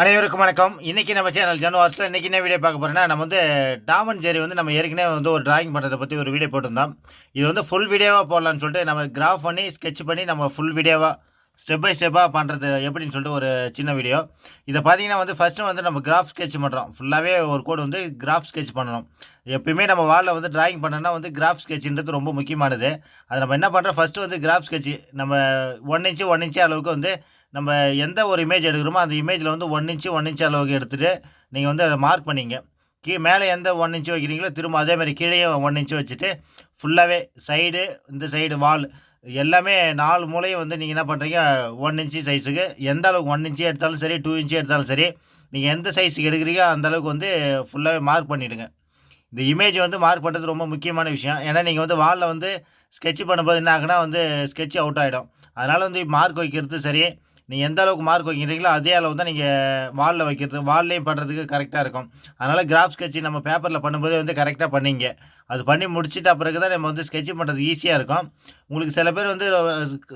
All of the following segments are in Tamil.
அனைவருக்கும் வணக்கம். இன்றைக்கி நம்ம சேனல் ஜனவார்ஸில் இன்றைக்கி என்ன வீடியோ பார்க்க போகிறோன்னா நம்ம வந்து டாமன் ஜெரி வந்து நம்ம ஏற்கனவே வந்து ஒரு டிராயிங் பண்ணுறதை பற்றி ஒரு வீடியோ போட்டிருந்தோம். இது வந்து ஃபுல் வீடியோவாக போடலான்னு சொல்லிட்டு நம்ம கிராஃப் பண்ணி ஸ்கெட்ச் பண்ணி நம்ம ஃபுல் வீடியோவாக ஸ்டெப் பை ஸ்டெப்பாக பண்ணுறது எப்படின்னு சொல்லிட்டு ஒரு சின்ன வீடியோ இதை பார்த்தீங்கன்னா வந்து ஃபஸ்ட்டு வந்து நம்ம கிராஃப் ஸ்கெட்ச் பண்ணுறோம் ஃபுல்லாகவே ஒரு கோடு வந்து கிராஃப் ஸ்கெட்ச் பண்ணணும். எப்பயுமே நம்ம வாலில் வந்து டிராயிங் பண்ணோன்னா வந்து கிராஃப் ஸ்கெட்சுன்றது ரொம்ப முக்கியமானது. அது நம்ம என்ன பண்ணுறோம் ஃபஸ்ட்டு வந்து கிராஃப் ஸ்கெட்ச் நம்ம ஒன் இன்ச்சு ஒன் இன்ச்சு அளவுக்கு வந்து நம்ம எந்த ஒரு இமேஜ் எடுக்கிறோமோ அந்த இமேஜில் வந்து ஒன் இன்ச்சு ஒன் இன்ச்சு அளவுக்கு எடுத்துகிட்டு நீங்கள் வந்து அதை மார்க் பண்ணிங்க. கீ மேலே எந்த ஒன் இன்ச்சு வைக்கிறீங்களோ திரும்ப அதே மாதிரி கீழே ஒன் இன்ச்சு வச்சுட்டு ஃபுல்லாகவே சைடு இந்த சைடு வால் எல்லாமே நாலு மூலையும் வந்து நீங்கள் என்ன பண்ணுறீங்க ஒன் இன்ச்சு சைஸுக்கு எந்த அளவுக்கு ஒன் இன்ச்சு எடுத்தாலும் சரி டூ இன்ச்சு எடுத்தாலும் சரி நீங்கள் எந்த சைஸுக்கு எடுக்கிறீங்க அந்த அளவுக்கு வந்து ஃபுல்லாகவே மார்க் பண்ணிவிடுங்க இந்த இமேஜ் வந்து மார்க் பண்ணுறது ரொம்ப முக்கியமான விஷயம். ஏன்னா நீங்கள் வந்து வாலில் வந்து ஸ்கெட்ச் பண்ணும்போது என்ன ஆகுனா வந்து ஸ்கெட்ச் அவுட் ஆகிடும் அதனால் வந்து மார்க் வைக்கிறது சரி நீங்கள் எந்த அளவுக்கு மார்க் வைக்கிறீங்களோ அதே அளவு தான் நீங்கள் வாலில் வைக்கிறது வால்லையும் பண்ணுறதுக்கு கரெக்டாக இருக்கும். அதனால் கிராஃப் ஸ்கெட்சி நம்ம பேப்பரில் பண்ணும்போதே வந்து கரெக்டாக பண்ணிங்க. அது பண்ணி முடிச்சிட்ட பிறகு தான் நம்ம வந்து ஸ்கெட்சி பண்ணுறது ஈஸியாக இருக்கும். உங்களுக்கு சில பேர் வந்து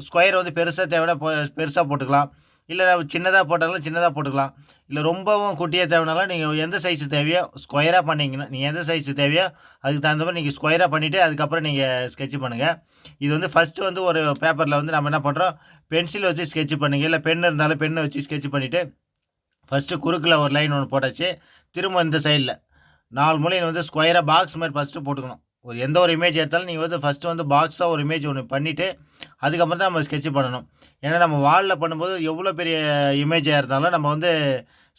ஸ்கொயர் வந்து பெருசாக தேவைன்னா பெருசாக போட்டுக்கலாம். இல்லை சின்னதாக போட்டாலும் சின்னதாக போட்டுக்கலாம். இல்லை ரொம்பவும் குட்டியாக தேவைனாலும் நீங்கள் எந்த சைஸு தேவையோ ஸ்கொயராக பண்ணிங்கன்னா நீங்கள் எந்த சைஸு தேவையோ அதுக்கு தகுந்த மாதிரி நீங்கள் ஸ்கொயராக பண்ணிவிட்டு அதுக்கப்புறம் நீங்கள் ஸ்கெட்ச் பண்ணுங்கள் இது வந்து ஃபஸ்ட்டு வந்து ஒரு பேப்பரில் வந்து நம்ம என்ன பண்ணுறோம் பென்சில் வச்சு ஸ்கெட்ச் பண்ணுங்கள் இல்லை பென் இருந்தாலும் பெண்ணை வச்சு ஸ்கெட்ச் பண்ணிவிட்டு ஃபஸ்ட்டு குறுக்கில் ஒரு லைன் ஒன்று போட்டாச்சு. திரும்ப இந்த சைடில் நாலு மூலையில் வந்து ஸ்கொயராக பாக்ஸ் மாதிரி ஃபஸ்ட்டு போட்டுக்கணும். ஒரு எந்த ஒரு இமேஜ் எடுத்தாலும் நீங்கள் வந்து ஃபஸ்ட்டு வந்து பாக்ஸாக ஒரு இமேஜ் ஒன்று பண்ணிவிட்டு அதுக்கப்புறம் தான் நம்ம ஸ்கெட்ச் பண்ணணும். ஏன்னா நம்ம வாலில் பண்ணும்போது எவ்வளோ பெரிய இமேஜாக இருந்தாலும் நம்ம வந்து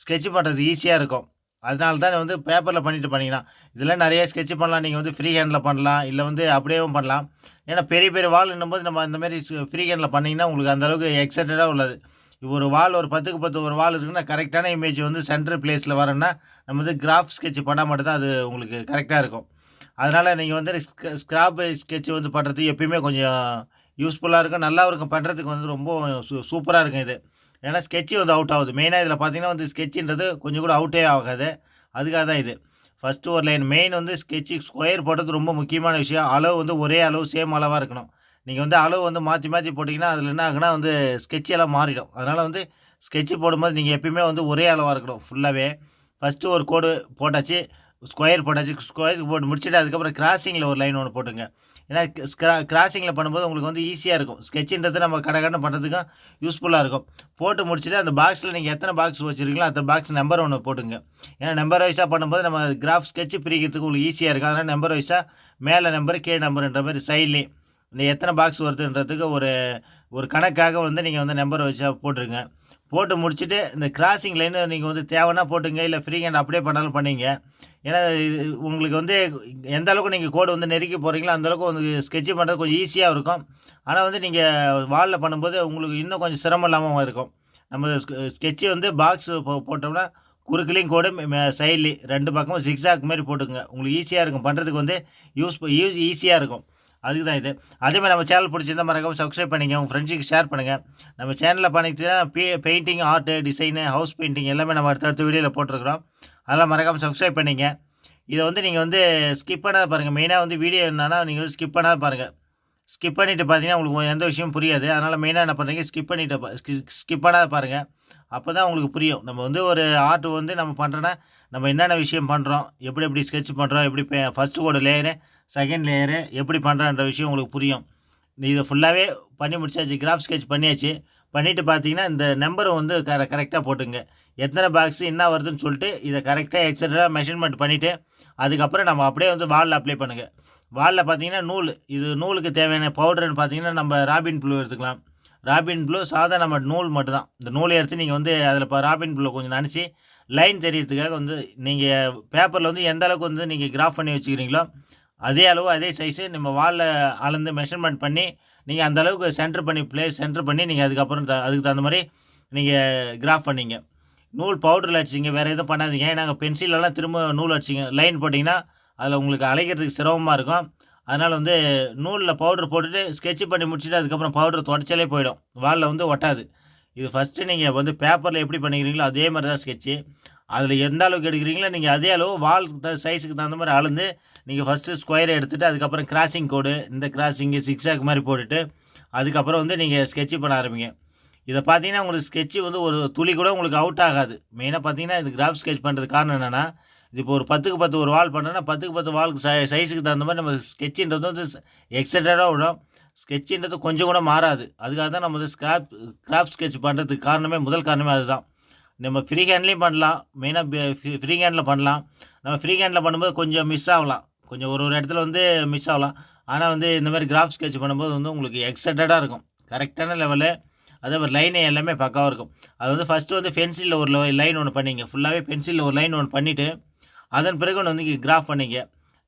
ஸ்கெட்ச் பண்ணுறது ஈஸியாக இருக்கும். அதனால தான் வந்து பேப்பரில் பண்ணிட்டு பண்ணிங்கன்னா இதெல்லாம் நிறைய ஸ்கெட்ச் பண்ணலாம். நீங்கள் வந்து ஃப்ரீ ஹேண்டில் பண்ணலாம். இல்லை வந்து அப்படியேவும் பண்ணலாம். ஏன்னா பெரிய பெரிய வால் போது நம்ம அந்த மாதிரி ஃப்ரீ ஹேண்டில் பண்ணிங்கன்னா உங்களுக்கு அந்தளவுக்கு எக்ஸைட்டடாக உள்ளது. ஒரு வால் ஒரு பத்துக்கு பத்து ஒரு வால் இருக்குன்னா கரெக்டான இமேஜ் வந்து சென்டர் பிளேஸில் வரேன்னா நம்ம வந்து கிராஃப் ஸ்கெட்ச் பண்ணால் மட்டும்தான் அது உங்களுக்கு கரெக்டாக இருக்கும். அதனால் நீங்கள் வந்து ஸ்க்ராப் ஸ்கெட்ச் வந்து பண்ணுறது எப்பயுமே கொஞ்சம் யூஸ்ஃபுல்லாக இருக்கும் நல்லா இருக்கும். பண்ணுறதுக்கு வந்து ரொம்ப சூ சூப்பராக இருக்கும் இது. ஏன்னா ஸ்கெட்சி வந்து அவுட் ஆகுது. மெயினாக இதில் பார்த்தீங்கன்னா வந்து ஸ்கெட்சின்றது கொஞ்சம் கூட அவுட்டே ஆகாது. அதுக்காக தான் இது. ஃபஸ்ட்டு ஒரு லைன் மெயின் வந்து ஸ்கெட்சி ஸ்கொயர் போடுறது ரொம்ப முக்கியமான விஷயம். அளவு வந்து ஒரே அளவு சேம் அளவாக இருக்கணும். நீங்கள் வந்து அளவு வந்து மாற்றி மாற்றி போட்டிங்கன்னா அதில் என்ன ஆகுனா வந்து ஸ்கெட்சியெல்லாம் மாறிடும். அதனால் வந்து ஸ்கெட்சி போடும்போது நீங்கள் எப்பயுமே வந்து ஒரே அளவாக இருக்கணும் ஃபுல்லாகவே ஃபஸ்ட்டு ஒரு கோடு போட்டாச்சு ஸ்கொயர் போட்டாச்சு. ஸ்கொயருக்கு போட்டு முடிச்சுட்டு அதுக்கப்புறம் கிராசிங்கில் ஒரு லைன் ஒன்று போட்டுங்க. ஏன்னா ஸ்க்ரா கிராசிங்கில் பண்ணும்போது உங்களுக்கு வந்து ஈஸியாக இருக்கும். ஸ்கெட்சுன்றது நம்ம கடை கடை பண்ணுறதுக்கும் யூஸ்ஃபுல்லாக இருக்கும். போட்டு முடிச்சுட்டு அந்த பாக்ஸில் நீங்கள் எத்தனை பாக்ஸ் வச்சுருக்கீங்களோ அந்த பாக்ஸ் நம்பர் ஒன்று போட்டுங்க. ஏன்னா நம்பர் வைஸாக பண்ணும்போது நம்ம கிராஃப் ஸ்கெட்சு பிரிக்கிறதுக்கு உங்களுக்கு ஈஸியாக இருக்கும். அதனால் நம்பர் வைஸாக மேலே நம்பர் கீழே நம்பருன்ற மாதிரி சைட்லேயே இந்த எத்தனை பாக்ஸ் வருதுன்றதுக்கு ஒரு ஒரு கணக்காக வந்து நீங்கள் வந்து நம்பர் வச்சா போட்டுருங்க. போட்டு முடிச்சுட்டு இந்த கிராசிங் லைனு நீங்கள் வந்து தேவைன்னா போட்டுங்க இல்லை ஃப்ரீ ஹேண்ட் அப்படியே பண்ணாலும் பண்ணிங்க. ஏன்னா இது உங்களுக்கு வந்து எந்த அளவுக்கு நீங்கள் கோடு வந்து நெருக்கி போகிறீங்களோ அந்தளவுக்கு வந்து ஸ்கெட்ச் பண்ணுறது கொஞ்சம் ஈஸியாக இருக்கும். ஆனால் வந்து நீங்கள் வாலில் பண்ணும்போது உங்களுக்கு இன்னும் கொஞ்சம் சிரமம் இல்லாமல் இருக்கும். நம்ம ஸ்கெட்சு வந்து பாக்ஸ் போ போட்டோம்னா குறுக்குலேயும் கூட சைட்லேயும் ரெண்டு பக்கமும் ஜிக்ஸாக் மாதிரி போட்டுக்கோங்க. உங்களுக்கு ஈஸியாக இருக்கும். பண்ணுறதுக்கு வந்து யூஸ் யூஸ் ஈஸியாக இருக்கும். அதுக்கு தான் இது. அதே மாதிரி நம்ம சேனல் பிடிச்சிருந்தா மறக்காமல் சப்ஸ்கிரைப் பண்ணிங்க உங்கள் ஃப்ரெண்ட்ஸுக்கு ஷேர் பண்ணுங்கள் நம்ம சேனலில் பண்ணிக்கிட்டீங்கன்னா பே painting art design house painting எல்லாமே நம்ம அடுத்தடுத்த வீடியோவில் போட்டிருக்கிறோம். அதெல்லாம் மறக்காமல் சப்ஸ்கிரைப் பண்ணிங்க. இதை வந்து நீங்கள் வந்து ஸ்கிப் பண்ணாத பாருங்கள் மெயினாக வந்து வீடியோ என்னன்னா நீங்கள் வந்து ஸ்கிப் பண்ணாத பாருங்கள் ஸ்கிப் பண்ணிவிட்டு பார்த்தீங்கன்னா உங்களுக்கு எந்த விஷயமும் புரியாது. அதனால் மெயினாக என்ன பண்ணுறீங்க ஸ்கிப் பண்ணிவிட்டு ஸ்கிப் பண்ணாத பாருங்கள் அப்போ தான் உங்களுக்கு புரியும். நம்ம வந்து ஒரு ஆர்ட் வந்து நம்ம பண்ணுறோன்னா நம்ம என்னென்ன விஷயம் பண்ணுறோம் எப்படி எப்படி ஸ்கெட்ச் பண்ணுறோம் எப்படி first coat layer second layer எப்படி பண்ணுறன்ற விஷயம் உங்களுக்கு புரியும். இதை ஃபுல்லாகவே பண்ணி முடிச்சாச்சு கிராஃப் ஸ்கெட்ச் பண்ணியாச்சு பண்ணிவிட்டு பார்த்தீங்கன்னா இந்த நம்பரை வந்து கர கரெக்டாக போட்டுங்க. எத்தனை பாக்ஸ் என்ன வருதுன்னு சொல்லிட்டு இதை கரெக்டாக எக்ஸட்ரா மெஷர்மெண்ட் பண்ணிவிட்டு அதுக்கப்புறம் நம்ம அப்படியே வந்து வாலில் அப்ளை பண்ணுங்கள் வாலில் பார்த்தீங்கன்னா நூல். இது நூலுக்கு தேவையான பவுடர்னு பார்த்தீங்கன்னா நம்ம ராபின் ப்ளூ எடுத்துக்கலாம். ராபின் ப்ளூ சாதா நம்ம நூல் மட்டும்தான். இந்த நூலை எடுத்து நீங்கள் வந்து அதில் இப்போ ராபின் ப்ளூ கொஞ்சம் நினச்சி லைன் தெரியறதுக்காக வந்து நீங்கள் பேப்பரில் வந்து எந்த அளவுக்கு வந்து நீங்கள் கிராஃப் பண்ணி வச்சுக்கிறீங்களோ அதே அளவு அதே சைஸு நம்ம வாலில் அளந்து மெஷர்மெண்ட் பண்ணி நீங்கள் அந்த அளவுக்கு சென்டர் பண்ணி ப்ளேஸ் சென்டர் பண்ணி நீங்கள் அதுக்கப்புறம் த அதுக்கு தகுந்த மாதிரி நீங்கள் கிராஃப் பண்ணிங்க. நூல் பவுடரில் அடிச்சிங்க வேறு எதுவும் பண்ணாதீங்க. நாங்கள் பென்சிலெல்லாம் திரும்ப நூல் அடிச்சிங்க லைன் போட்டிங்கன்னா அதில் உங்களுக்கு அழைக்கிறதுக்கு சிரமமாக இருக்கும். அதனால் வந்து நூலில் பவுடர் போட்டுட்டு ஸ்கெட்சு பண்ணி முடிச்சுட்டு அதுக்கப்புறம் பவுடர் தொடச்சாலே போயிடும். வாலில் வந்து ஒட்டாது. இது ஃபஸ்ட்டு நீங்கள் வந்து பேப்பரில் எப்படி பண்ணிக்கிறீங்களோ அதே மாதிரி தான் ஸ்கெட்சு அதில் எந்த அளவுக்கு எடுக்கிறீங்களோ நீங்கள் அதே அளவு வால் சைஸுக்கு தகுந்த மாதிரி அளந்து நீங்கள் ஃபஸ்ட்டு ஸ்கொயரை எடுத்துகிட்டு அதுக்கப்புறம் கிராசிங் கோடு இந்த கிராசிங்கு சிக்ஸாக் மாதிரி போட்டுட்டு அதுக்கப்புறம் வந்து நீங்கள் ஸ்கெட்ச் பண்ண ஆரம்பிங்க. இதை பார்த்தீங்கன்னா உங்களுக்கு ஸ்கெட்சு வந்து ஒரு துளி கூட உங்களுக்கு அவுட் ஆகாது. மெயினாக பார்த்தீங்கன்னா இது கிராஃப் ஸ்கெட்ச் பண்ணுறது காரணம் என்னென்னா இப்போ ஒரு பத்துக்கு பத்து ஒரு வால் பண்ணோன்னா பத்துக்கு பத்து வால் சை சைஸுக்கு தகுந்த மாதிரி நம்ம ஸ்கெட்சுன்றது வந்து எக்ஸட்டடாக விடும். ஸ்கெட்சுன்றது கொஞ்சம் கூட மாறாது. அதுக்காக தான் நம்ம வந்து ஸ்கிராப் கிராஃப்ட் ஸ்கெட்ச் பண்ணுறதுக்கு காரணமே முதல் காரணமே அதுதான். நம்ம ஃப்ரீ ஹேண்ட்லேயும் பண்ணலாம். மெயினாக ஃப்ரீ ஹேண்டில் பண்ணலாம். நம்ம ஃப்ரீ ஹேண்டில் பண்ணும்போது கொஞ்சம் மிஸ் ஆகலாம். கொஞ்சம் ஒரு ஒரு இடத்துல வந்து மிஸ் ஆகலாம். ஆனால் வந்து இந்த மாதிரி கிராஃப் ஸ்கெட்ச் பண்ணும்போது வந்து உங்களுக்கு எக்ஸட்டடாக இருக்கும். கரெக்டான லெவலு அதே மாதிரி லைனு எல்லாமே பக்காவாக இருக்கும். அது வந்து ஃபஸ்ட்டு வந்து பென்சிலில் ஒரு லைன் ஒன்று பண்ணிங்க. ஃபுல்லாகவே பென்சிலில் ஒரு லைன் ஒன்று பண்ணிவிட்டு அதன் பிறகு ஒன்று வந்து கிராஃப் பண்ணிங்க.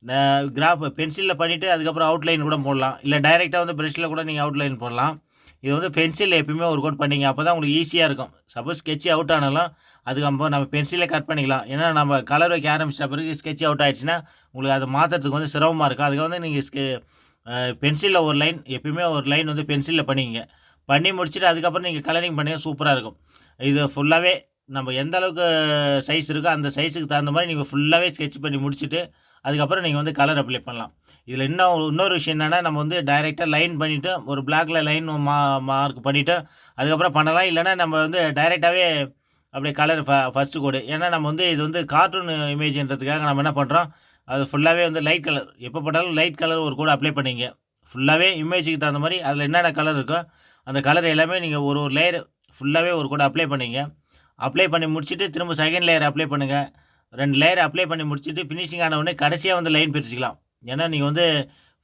இந்த கிராஃப் பென்சிலில் பண்ணிவிட்டு அதுக்கப்புறம் அவுட்லைன் கூட போடலாம். இல்லை டைரெக்டாக வந்து ப்ரெஷ்ஷில் கூட நீங்கள் அவுட்லைன் போடலாம். இது வந்து பென்சிலில் எப்பயுமே ஒர்க் அவுட் பண்ணிங்க. அப்போ தான் உங்களுக்கு ஈஸியாக இருக்கும். சப்போஸ் ஸ்கெட்ச் அவுட் ஆனாலும் அதுக்கப்புறம் நம்ம பென்சிலே கட் பண்ணிக்கலாம். ஏன்னா நம்ம கலர் வைக்க ஆரம்பித்த பிறகு ஸ்கெட்ச் அவுட் ஆயிடுச்சுன்னா உங்களுக்கு அதை மாற்றுறதுக்கு வந்து சிரமமாக இருக்கும். அதுக்கு வந்து நீங்கள் ஸ்கெ பென்சிலில் ஒரு லைன் எப்பயுமே ஒரு லைன் வந்து பென்சிலில் பண்ணிங்க பண்ணி முடிச்சுட்டு அதுக்கப்புறம் நீங்கள் கலரிங் பண்ணி சூப்பராக இருக்கும். இது ஃபுல்லாகவே நம்ம எந்த அளவுக்கு சைஸ் இருக்கோ அந்த சைஸுக்கு தகுந்த மாதிரி நீங்கள் ஃபுல்லாகவே ஸ்கெட்ச் பண்ணி முடிச்சுட்டு அதுக்கப்புறம் நீங்கள் வந்து கலர் அப்ளை பண்ணலாம். இதில் இன்னும் இன்னொரு விஷயம் என்னென்னா நம்ம வந்து டைரெக்டாக லைன் பண்ணிவிட்டு ஒரு பிளாக்ல லைன் மா மார்க் பண்ணிவிட்டு அதுக்கப்புறம் பண்ணலாம். இல்லைனா நம்ம வந்து டைரெக்டாகவே அப்படியே கலர் ஃப ஃபஸ்ட்டு கோடு ஏன்னா நம்ம வந்து இது வந்து கார்ட்டூன் இமேஜ்ன்றதுக்காக நம்ம என்ன பண்ணுறோம் அது ஃபுல்லாகவே வந்து லைட் கலர் எப்போ போட்டாலும் லைட் கலர் ஒரு கூட அப்ளை பண்ணிங்க. ஃபுல்லாகவே இமேஜுக்கு தகுந்த மாதிரி அதில் என்னென்ன கலர் இருக்கோ அந்த கலர் எல்லாமே நீங்கள் ஒரு ஒரு லேயர் ஃபுல்லாகவே ஒரு கூட அப்ளை பண்ணிங்க. அப்ளை பண்ணி முடிச்சுட்டு திரும்ப செகண்ட் லேயர் அப்ளை பண்ணுங்கள் ரெண்டு லேயர் அப்ளை பண்ணி முடிச்சுட்டு ஃபினிஷிங் ஆன உடனே கடைசியாக வந்து லைன் பிரிச்சுக்கலாம். ஏன்னா நீங்கள் வந்து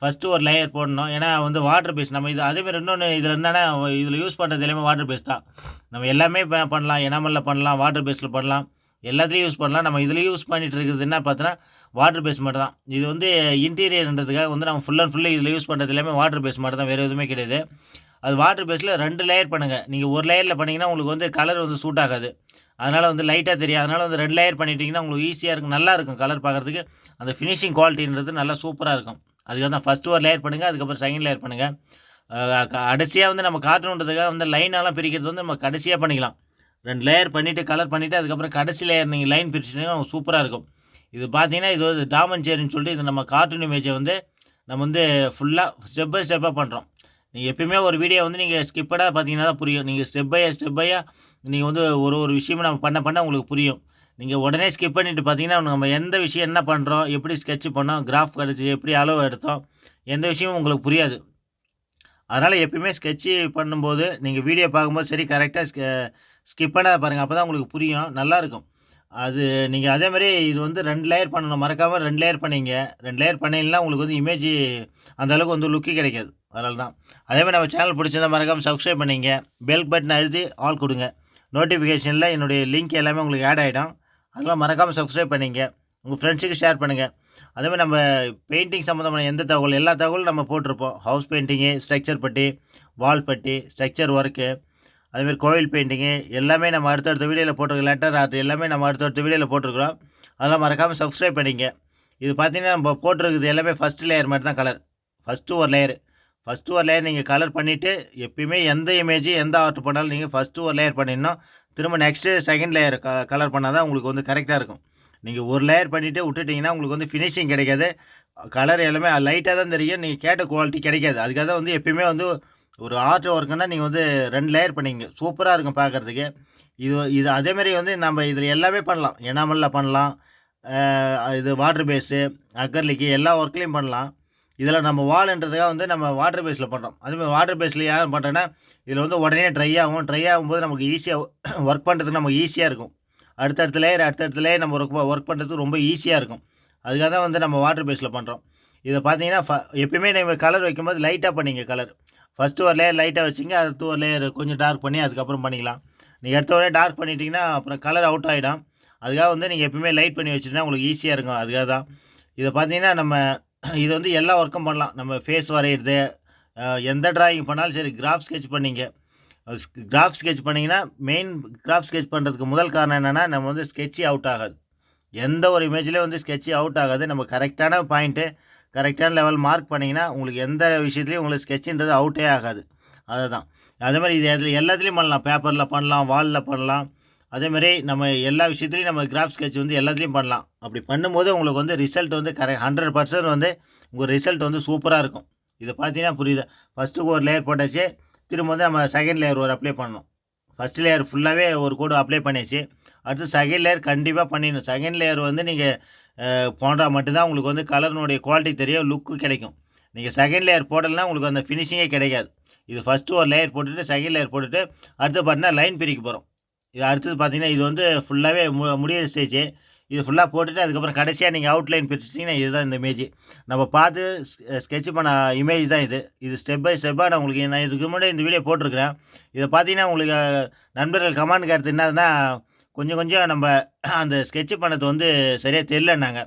ஃபஸ்ட்டு ஒரு லேயர் போடணும். ஏன்னா வந்து வாட்டர் பேஸ் நம்ம இது அதேமாதிரி இன்னொன்று இதில் என்னென்னா இதில் யூஸ் பண்ணுறது எல்லாமே வாட்டர் பேஸ் தான். நம்ம எல்லாமே பண்ணலாம். எனாமலில் பண்ணலாம் வாட்டர் பேஸில் பண்ணலாம். எல்லாத்துலேயும் யூஸ் பண்ணலாம். நம்ம இதில் யூஸ் பண்ணிட்டு இருக்கிறது என்ன பார்த்தோன்னா வாட்டர் பேஸ் மட்டும் தான். இது வந்து இன்டீரியர்ன்றதுக்காக வந்து நம்ம ஃபுல் அண்ட் ஃபுல்லு இதில் யூஸ் பண்ணுறது எல்லாமே வாட்டர் பேஸ் மட்டும் தான். வேறு எதுவுமே கிடையாது. அது வாட்டர் பேஸில் ரெண்டு லேயர் பண்ணுங்கள் நீங்கள் ஒரு லேயரில் பண்ணிங்கன்னா உங்களுக்கு வந்து கலர் வந்து சூட் ஆகாது. அதனால் வந்து லைட்டாக தெரியும் அதனால் வந்து ரெண்டு லேயர் பண்ணிட்டீங்கன்னா உங்களுக்கு ஈஸியாக இருக்கும். நல்லா இருக்கும் கலர் பார்க்குறதுக்கு. அந்த ஃபினிஷிங் குவாலிட்டின்றது நல்லா சூப்பராக இருக்கும். அதுக்காக தான் ஃபஸ்ட்டு ஒரு லேயர் பண்ணுங்கள் அதுக்கப்புறம் செகண்ட் லேயர் பண்ணுங்கள் கடைசியாக வந்து நம்ம காட்டணுன்றதுக்காக வந்து லைனெல்லாம் பிரிக்கிறது வந்து நம்ம கடைசியாக பண்ணிக்கலாம். ரெண்டு லேயர் பண்ணிவிட்டு கலர் பண்ணிவிட்டு அதுக்கப்புறம் கடைசி லேயர் நீங்கள் லைன் பிரிச்சிட்டிங்கன்னா சூப்பராக இருக்கும். இது பார்த்தீங்கன்னா இது வந்து டாமன் சேரின்னு சொல்லிட்டு இது நம்ம கார்ட்டூன் இமேஜை வந்து நம்ம வந்து ஃபுல்லாக ஸ்டெப் பை ஸ்டெப்பாக பண்ணுறோம் நீங்கள் எப்பயுமே ஒரு வீடியோ வந்து நீங்கள் ஸ்கிப்படாக பார்த்தீங்கன்னா தான் புரியும். நீங்கள் ஸ்டெப் பை ஸ்டெப் பையாக நீங்கள் வந்து ஒரு ஒரு விஷயமும் நம்ம பண்ண பண்ண உங்களுக்கு புரியும். நீங்கள் உடனே ஸ்கிப் பண்ணிட்டு பார்த்தீங்கன்னா நம்ம எந்த விஷயம் என்ன பண்ணுறோம் எப்படி ஸ்கெட்ச் பண்ணோம் கிராஃப் கிடச்சி எப்படி அளவு எடுத்தோம் எந்த விஷயமும் உங்களுக்கு புரியாது. அதனால் எப்பயுமே ஸ்கெட்சு பண்ணும்போது நீங்கள் வீடியோ பார்க்கும்போது சரி கரெக்டாக ஸ்கிப் பண்ணாத பாருங்கள் அப்போ தான் உங்களுக்கு புரியும். நல்லாயிருக்கும் அது நீங்கள் அதே மாதிரி இது வந்து ரெண்டு லேயர் பண்ணணும். மறக்காமல் ரெண்டு லேயர் பண்ணீங்க. ரெண்டு லேயர் பண்ணிங்கன்னா உங்களுக்கு வந்து இமேஜ் அந்த அளவுக்கு வந்து லுக்கு கிடைக்காது. அதனால தான் அதே மாதிரி நம்ம சேனல் பிடிச்சிருந்தா மறக்காமல் சப்ஸ்கிரைப் பண்ணிங்க. பெல் பட்டன் அழுத்தி ஆல் கொடுங்க. நோட்டிஃபிகேஷனில் என்னுடைய லிங்க் எல்லாமே உங்களுக்கு ஆட் ஆகிடும் அதெல்லாம் மறக்காமல் சப்ஸ்கிரைப் பண்ணிங்க. உங்கள் ஃப்ரெண்ட்ஸுக்கு ஷேர் பண்ணுங்கள் அதே மாதிரி நம்ம பெயிண்டிங் சம்மந்தமான எந்த தகவல் எல்லா தகவலும் நம்ம போட்டிருப்போம். ஹவுஸ் பெயிண்டிங்கு ஸ்ட்ரக்சர் பட்டி வால் பட்டி ஸ்ட்ரக்சர் ஒர்க்கு அதேமாதிரி கோவில் பெயிண்டிங்கு எல்லாமே நம்ம அடுத்தடுத்த வீடியோவில் போட்டிருக்கோம் லெட்டர் ஆர்ட் எல்லாமே நம்ம அடுத்தடுத்த வீடியோவில் போட்டிருக்கிறோம். அதெல்லாம் மறக்காமல் சப்ஸ்கிரைப் பண்ணிங்க இது பார்த்தீங்கன்னா நம்ம போட்டிருக்குது எல்லாமே ஃபஸ்ட்டு லேயர் மாதிரி தான் கலர் ஃபஸ்ட்டு ஒரு லேயர் ஃபஸ்ட்டு ஒரு லேயர் நீங்கள் கலர் பண்ணிவிட்டு எப்பயுமே எந்த இமேஜ் எந்த ஆர்ட் பண்ணாலும் நீங்கள் ஃபஸ்ட்டு ஒரு லேயர் பண்ணிடணும். திரும்ப நெக்ஸ்ட்டு செகண்ட் லேயர் க கலர் பண்ணால் தான் உங்களுக்கு வந்து கரெக்டாக இருக்கும். நீங்கள் ஒரு லேயர் பண்ணிவிட்டு விட்டுட்டிங்கன்னா உங்களுக்கு வந்து ஃபினிஷிங் கிடைக்காது. கலர் எல்லாமே லைட்டாக தான் தெரியும். நீங்கள் கேட்ட குவாலிட்டி கிடைக்காது. அதுக்காக தான் வந்து எப்பயுமே வந்து ஒரு ஆர்ட் ஒர்க்குன்னா நீங்கள் வந்து ரெண்டு லேயர் பண்ணிங்க சூப்பராக இருக்கும் பார்க்குறதுக்கு இது இது அதேமாரி வந்து நம்ம இதில் எல்லாமே பண்ணலாம். எனாமலில் பண்ணலாம். இது வாட்டர் பேஸு அக்கர்லிக்கு எல்லா ஒர்க்லேயும் பண்ணலாம். இதில் நம்ம வால்ன்றதுக்காக வந்து நம்ம வாட்டர் பேஸில் பண்ணுறோம் அதேமாதிரி வாட்டர் பேஸில் யார் பண்ணுறேன்னா இதில் வந்து உடனே ட்ரை ஆகும். ட்ரை ஆகும்போது நமக்கு ஈஸியாக ஒர்க் பண்ணுறதுக்கு நமக்கு ஈஸியாக இருக்கும். அடுத்தடுத்த லேயர் அடுத்தடுத்த லேயர் நம்ம ஒர்க் ஒர்க் பண்ணுறதுக்கு ரொம்ப ஈஸியாக இருக்கும். அதுக்காக தான் வந்து நம்ம வாட்டர் பேஸில் பண்ணுறோம் இதை பார்த்தீங்கன்னா ஃப எப்பயுமே நீங்கள் கலர் வைக்கும்போது லைட்டாக பண்ணிங்க கலர் ஃபஸ்ட்டு ஒரு லேயர் லைட்டாக வச்சுங்க அடுத்து ஒரு லேயர் கொஞ்சம் டார்க் பண்ணி அதுக்கப்புறம் பண்ணிக்கலாம். நீங்கள் எடுத்த உடனே டார்க் பண்ணிட்டீங்கன்னா அப்புறம் கலர் அவுட் ஆகிடும் அதுக்காக வந்து நீங்கள் எப்பயுமே லைட் பண்ணி வச்சுட்டா உங்களுக்கு ஈஸியாக இருக்கும். அதுக்காக தான். இதை பார்த்தீங்கன்னா நம்ம இது வந்து எல்லா ஒர்க்கும் பண்ணலாம். நம்ம ஃபேஸ் வரைகிறது எந்த டிராயிங் பண்ணாலும் சரி கிராஃப் ஸ்கெட்ச் பண்ணீங்க. கிராஃப் ஸ்கெட்ச் பண்ணிங்கன்னா மெயின் கிராஃப் ஸ்கெட்ச் பண்ணுறதுக்கு முதல் காரணம் என்னென்னா நம்ம வந்து ஸ்கெட்சி அவுட் ஆகாது. எந்த ஒரு இமேஜ்லேயும் வந்து ஸ்கெட்சி அவுட் ஆகாது. நம்ம கரெக்டான பாயிண்ட்டு கரெக்டான லெவல் மார்க் பண்ணிங்கன்னா உங்களுக்கு எந்த விஷயத்துலையும் உங்களுக்கு ஸ்கெட்சுன்றது அவுட்டே ஆகாது. அதுதான். அதே மாதிரி இது எதில் எல்லாத்துலேயும் பண்ணலாம். பேப்பரில் பண்ணலாம் வாலில் பண்ணலாம். அதேமாதிரி நம்ம எல்லா விஷயத்துலையும் நம்ம கிராஃப் ஸ்கெட்ச் வந்து எல்லாத்துலேயும் பண்ணலாம். அப்படி பண்ணும்போது உங்களுக்கு வந்து ரிசல்ட் வந்து கரெக்ட் ஹண்ட்ரட் பர்சன்ட் வந்து உங்கள் ரிசல்ட் வந்து சூப்பராக இருக்கும். இதை பார்த்தீங்கன்னா புரியுது. ஃபஸ்ட்டுக்கு ஒரு லேயர் போட்டாச்சு. திரும்ப வந்து நம்ம செகண்ட் லேயர் ஒரு அப்ளை பண்ணணும். ஃபஸ்ட் லேயர் ஃபுல்லாகவே ஒரு கோடு அப்ளை பண்ணியாச்சு. அடுத்து செகண்ட் லேயர் கண்டிப்பாக பண்ணிடணும். செகண்ட் லேயர் வந்து நீங்கள் போன்றால் மட்டும்தான் உங்களுக்கு வந்து கலர்னுடைய குவாலிட்டி தெரியும் லுக்கு கிடைக்கும். நீங்கள் செகண்ட் லேயர் போடலைன்னா உங்களுக்கு அந்த ஃபினிஷிங்கே கிடைக்காது. இது ஃபஸ்ட்டு ஒரு லேயர் போட்டுட்டு செகண்ட் லேயர் போட்டுட்டு அடுத்து பார்த்தீங்கன்னா லைன் பிரிக்க போகிறோம் இது அடுத்தது பார்த்தீங்கன்னா இது வந்து ஃபுல்லாகவே மு முடியிற ஸ்டேஜ் இது ஃபுல்லாக போட்டுட்டு அதுக்கப்புறம் கடைசியாக நீங்கள் அவுட்லைன் பிரிச்சிட்டிங்கன்னா இதுதான் இந்த இமேஜ் நம்ம பார்த்து ஸ்கெட்ச் பண்ண இமேஜ் தான் இது. இது ஸ்டெப் பை ஸ்டெப்பாக நான் உங்களுக்கு நான் இதுக்கு முன்னாடி இந்த வீடியோ போட்டிருக்கிறேன். இதை பார்த்தீங்கன்னா உங்களுக்கு நண்பர்கள் கமெண்ட் கருத்து என்னதுன்னா கொஞ்சம் கொஞ்சம் நம்ம அந்த ஸ்கெட்ச் பண்ணது வந்து சரியாக தெரிலன்னாங்க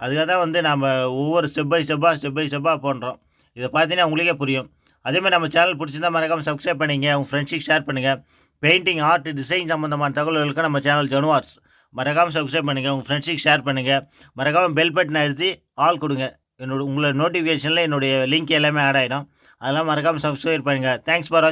அதுக்காக தான் வந்து நம்ம ஒவ்வொரு ஸ்டெப் பை ஸ்டெப்பாக ஸ்டெப் பை ஸ்டெப்பாக பண்ணுறோம் இதை பார்த்தீங்கன்னா உங்களுக்கே புரியும். அதேமாதிரி நம்ம சேனல் பிடிச்சிருந்தா மறக்காமல் சப்ஸ்கிரைப் பண்ணிங்க. உங்கள் ஃப்ரெண்ட்ஸுக்கு ஷேர் பண்ணுங்கள் பெயிண்டிங் ஆர்ட் டிசைன் சம்மந்தமான தகவல்களுக்கு நம்ம சேனல் ஜனுவார்ஸ் மறக்காமல் சப்ஸ்கிரைப் பண்ணுங்கள் உங்கள் ஃப்ரெண்ட்ஸுக்கு ஷேர் பண்ணுங்கள் மறக்காமல் பெல் பட்டன் அழுத்தி ஆல் கொடுங்க. என்னோட உங்களோட நோட்டிஃபிகேஷனில் என்னுடைய லிங்க் எல்லாமே ஆட் ஆகிடும் அதெல்லாம் மறக்காமல் சப்ஸ்கிரைப் பண்ணுங்கள் தேங்க்ஸ் ஃபார் வாட்சிங்